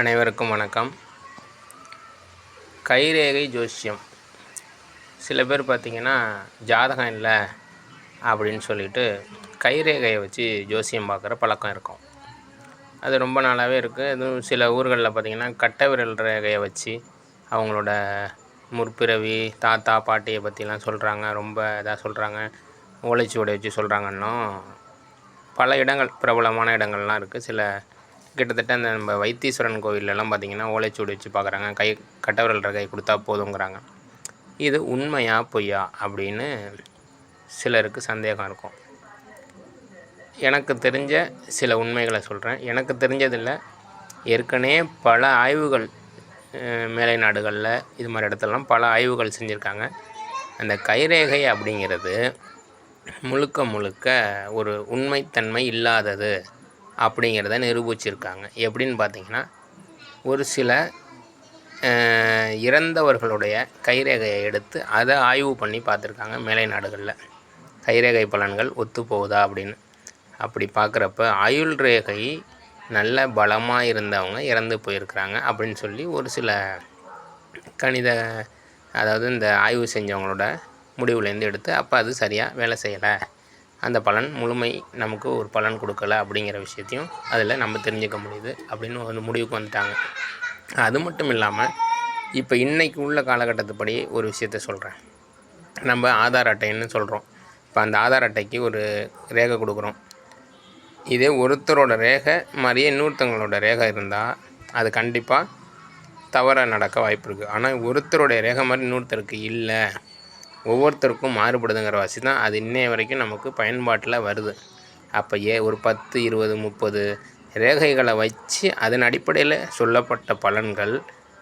அனைவருக்கும் வணக்கம். கைரேகை ஜோசியம். சில பேர் பார்த்திங்கன்னா ஜாதகம் இல்லை அப்படின்னு சொல்லிட்டு கைரேகையை வச்சு ஜோசியம் பார்க்குற பழக்கம் இருக்கும். அது ரொம்ப நாளாகவே இருக்குது இதுவும் சில ஊர்களில் பார்த்திங்கன்னா கட்டை விரல் ரேகையை வச்சு அவங்களோட முற்பிறவி தாத்தா பாட்டியை பற்றிலாம் சொல்கிறாங்க ரொம்ப இதாக சொல்கிறாங்க ஓலைச்சுவடை வச்சு சொல்கிறாங்கன்னும் பல இடங்கள் பிரபலமான இடங்கள்லாம் இருக்குது சில கிட்டத்தட்ட அந்த நம்ம வைத்தீஸ்வரன் கோவிலெலாம் பார்த்திங்கன்னா ஓலைச்சூடு வச்சு பார்க்குறாங்க. கை கட்டவரல் ரகை கொடுத்தா போதுங்கிறாங்க. இது உண்மையா பொய்யா அப்படின்னு சிலருக்கு சந்தேகம் இருக்கும். எனக்கு தெரிஞ்ச சில உண்மைகளை சொல்கிறேன் எனக்கு தெரிஞ்சதில்லை. ஏற்கனவே பல ஆய்வுகள் மேலை நாடுகளில் இது மாதிரி இடத்துலலாம் பல ஆய்வுகள் செஞ்சுருக்காங்க. அந்த கைரேகை அப்படிங்கிறது முழுக்க முழுக்க ஒரு உண்மைத்தன்மை இல்லாதது. அப்படிங்கிறத நிரூபிச்சிருக்காங்க. எப்படின்னு பார்த்தீங்கன்னா ஒரு சில இறந்தவர்களுடைய கைரேகையை எடுத்து அதை ஆய்வு பண்ணி பார்த்துருக்காங்க மேலை நாடுகளில். கைரேகை பலன்கள் ஒத்து போகுதா அப்படின்னு. அப்படி பார்க்குறப்ப ஆயுள் ரேகை நல்ல பலமாக இருந்தவங்க இறந்து போயிருக்கிறாங்க அப்படின்னு சொல்லி ஒரு சில கணித அதாவது இந்த ஆய்வு செஞ்சவங்களோட முடிவுலேருந்து எடுத்து அப்போ அது சரியாக வேலை செய்யலை. அந்த பலன் முழுமை நமக்கு ஒரு பலன் கொடுக்கல அப்படிங்கிற விஷயத்தையும் அதில் நம்ம தெரிஞ்சுக்க முடியுது அப்படின்னு ஒரு முடிவுக்கு வந்துட்டாங்க. அது மட்டும் இல்லாமல் இப்போ இன்றைக்கு உள்ள காலகட்டத்துப்படி ஒரு விஷயத்த சொல்கிறேன். நம்ம ஆதார் அட்டைன்னு சொல்கிறோம். இப்போ அந்த ஆதார் அட்டைக்கு ஒரு ரேகை கொடுக்குறோம். இதே ஒருத்தரோட ரேகை மாதிரியே இன்னொருத்தவங்களோட ரேகை இருந்தால் அது கண்டிப்பாக தவறாக நடக்க வாய்ப்பு இருக்குது. ஆனால் ஒருத்தருடைய ரேகை மாதிரி இன்னொருத்தருக்கு இல்லை. ஒவ்வொருத்தருக்கும் மாறுபடுதுங்கிற வாசி தான் அது இன்னைய வரைக்கும் நமக்கு பயன்பாட்டில் வருது. அப்போ ஏ ஒரு பத்து இருபது முப்பது ரேகைகளை வச்சு அதன் அடிப்படையில் சொல்லப்பட்ட பலன்கள்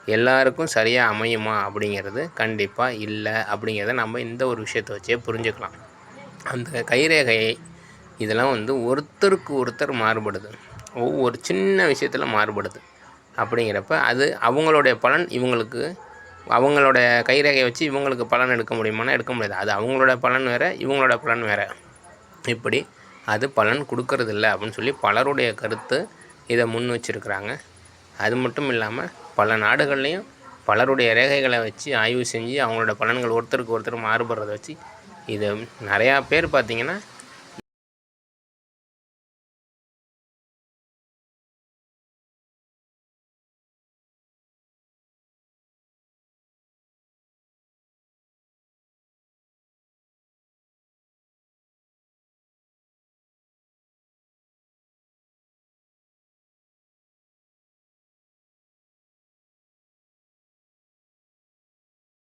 எல்லாருக்கும் சரியாக அமையுமா அப்படிங்கிறது கண்டிப்பாக இல்லை அப்படிங்கிறத நம்ம இந்த ஒரு விஷயத்தை வச்சே புரிஞ்சுக்கலாம். அந்த கைரேகையை இதெல்லாம் வந்து ஒருத்தருக்கு ஒருத்தர் மாறுபடுது. ஒவ்வொரு சின்ன விஷயத்தில் மாறுபடுது. அப்படிங்கிறப்ப அது அவங்களுடைய பலன் இவங்களுக்கு அவங்களோட கைரேகையை வச்சு இவங்களுக்கு பலன் எடுக்க முடியுமானா எடுக்க முடியாது. அது அவங்களோட பலன் வேறு இவங்களோட பலன் வேறு. இப்படி அது பலன் கொடுக்கறதில்ல அப்படின்னு சொல்லி பலருடைய கருத்து இதை முன் வச்சிருக்கிறாங்க. அது மட்டும் இல்லாமல் பல நாடுகள்லேயும் பலருடைய ரேகைகளை வச்சு ஆய்வு செஞ்சு அவங்களோட பலன்கள் ஒருத்தருக்கு ஒருத்தர் மாறுபடுறத வச்சு இதை நிறையா பேர் பார்த்திங்கன்னா